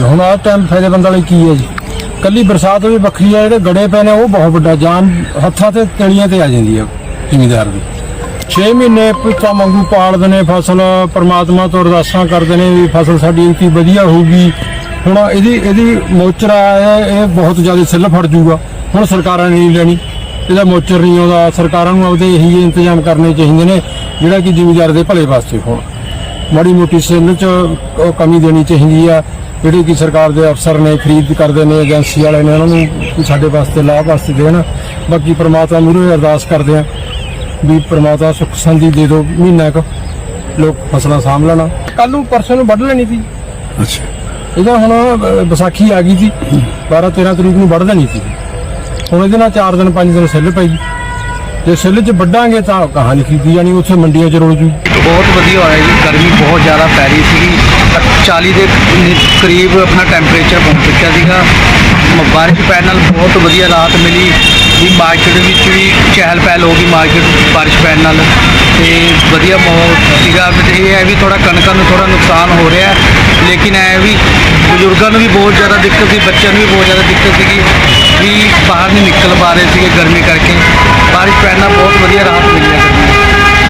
ਜੀ। ਹੁਣ ਆਹ ਟਾਈਮ ਫਾਇਦੇਮੰਦ ਵਾਲੀ ਕੀ ਹੈ ਜੀ? ਕੱਲੀ ਬਰਸਾਤ ਵੀ ਵੱਖਰੀ ਹੈ ਜਿਹੜੇ ਗੜੇ ਪਏ ਨੇ ਉਹ ਬਹੁਤ ਵੱਡਾ ਜਾਨ ਹੱਥਾਂ ਤੇ ਤਲੀਆਂ ਤੇ ਆ ਜਾਂਦੀ ਹੈ ਜ਼ਿਮੀਦਾਰ ਦੀ। 6 ਮਹੀਨੇ ਪੁੱਤਾਂ ਵਾਂਗੂ ਪਾਲਦੇ ਨੇ ਫਸਲ, ਪਰਮਾਤਮਾ ਤੋਂ ਅਰਦਾਸਾਂ ਕਰਦੇ ਨੇ ਵੀ ਫਸਲ ਸਾਡੀ ਇੰਨੀ ਵਧੀਆ ਹੋਊਗੀ। ਹੁਣ ਇਹਦੀ ਇਹਦੀ ਮੋਚਰਾ ਹੈ ਇਹ ਬਹੁਤ ਜ਼ਿਆਦਾ ਸਿੱਲ ਫੜ ਜੂਗਾ। ਹੁਣ ਸਰਕਾਰਾਂ ਨੇ ਨਹੀਂ ਲੈਣੀ। ਇਹਦਾ ਮੋਚਰ ਨਹੀਂ ਆਉਂਦਾ, ਸਰਕਾਰਾਂ ਨੂੰ ਆਪਦੇ ਇਹੀ ਇੰਤਜ਼ਾਮ ਕਰਨੇ ਚਾਹੀਦੇ ਨੇ, ਜਿਹੜਾ ਕਿ ਜ਼ਿਮੀਦਾਰ ਦੇ ਭਲੇ ਵਾਸਤੇ ਹੋਣ। ਮਾੜੀ ਮੋਟੀ ਸਿੱਲ ਚ ਉਹ ਕਮੀ ਦੇਣੀ ਚਾਹੀਦੀ ਆ। ਜਿਹੜੇ ਕਿ ਸਰਕਾਰ ਦੇ ਅਫਸਰ ਨੇ ਖਰੀਦ ਕਰਦੇ ਨੇ ਏਜੰਸੀ ਵਾਲੇ ਨੇ ਉਹਨਾਂ ਨੂੰ ਸਾਡੇ ਵਾਸਤੇ ਲਾਭ ਵਾਸਤੇ ਦੇਣ। ਬਾਕੀ ਪ੍ਰਮਾਤਮਾ ਮੂਹਰੇ ਅਰਦਾਸ ਕਰਦੇ ਆ ਵੀ ਪ੍ਰਮਾਤਮਾ ਸੁੱਖ ਸੰਦੀ ਦੇ ਦਿਓ ਮਹੀਨਾ ਕੁ ਲੋਕ ਫਸਲਾਂ ਸਾਂਭ ਲੈਣਾ। ਕੱਲ ਨੂੰ ਪਰਸੋਂ ਨੂੰ ਵੱਢ ਲੈਣੀ ਸੀ। ਅੱਛਾ। ਇਹਦਾ ਹੁਣ ਅਹ, ਵਿਸਾਖੀ ਆ ਗਈ ਸੀ। 12 13 ਤਰੀਕ ਨੂੰ ਵੱਢ ਦੇਣੀ ਸੀ। ਹੁਣ ਇਹਦੇ ਨਾਲ 4 ਦਿਨ 5 ਦਿਨ ਸਿੱਲ ਪਈ ਜੇ ਸਿੱਲ 'ਚ ਵੱਢਾਂਗੇ ਤਾਂ ਕਹਾਣੀ ਖਰੀਦੀ ਜਾਣੀ, ਉੱਥੇ ਮੰਡੀਆਂ 'ਚ ਰੁਲ ਜੂ ਬਹੁਤ ਵਧੀਆ ਹੋਇਆ ਜੀ, ਗਰਮੀ ਬਹੁਤ ਜ਼ਿਆਦਾ ਪੈ ਰਹੀ ਸੀਗੀ। 40 ਦੇ ਕਰੀਬ ਆਪਣਾ ਟੈਂਪਰੇਚਰ ਪਹੁੰਚ ਚੁੱਕਿਆ ਸੀਗਾ। ਬਾਰਿਸ਼ ਪੈਣ ਨਾਲ ਬਹੁਤ ਵਧੀਆ ਰਾਹਤ ਮਿਲੀ। ਵੀ ਮਾਰਕੀਟ ਵਿੱਚ ਵੀ ਚਹਿਲ ਪਹਿਲ ਹੋ ਗਈ ਮਾਰਕੀਟ ਬਾਰਿਸ਼ ਪੈਣ ਨਾਲ। ਤੇ ਵਧੀਆ ਮਾਹੌਲ ਸੀਗਾ। ਬਟ ਇਹ ਹੈ ਵੀ ਥੋੜਾ ਕਣਕਾਂ ਨੂੰ ਥੋੜਾ ਨੁਕਸਾਨ ਹੋ ਰਿਹਾ। ਲੇਕਿਨ ਇਹ ਵੀ ਬਜ਼ੁਰਗਾਂ ਨੂੰ ਵੀ ਬਹੁਤ ਜ਼ਿਆਦਾ ਦਿੱਕਤ ਸੀ, ਬੱਚਿਆਂ ਨੂੰ ਵੀ ਬਹੁਤ ਜ਼ਿਆਦਾ ਦਿੱਕਤ ਸੀਗੀ। ਵੀ ਬਾਹਰ ਨਹੀਂ ਨਿਕਲ ਪਾ ਰਹੇ ਸੀਗੇ ਗਰਮੀ ਕਰਕੇ। ਬਾਰਿਸ਼ ਪੈਣ ਨਾਲ ਬਹੁਤ ਵਧੀਆ ਰਾਹਤ ਮਿਲੀ ਹੈ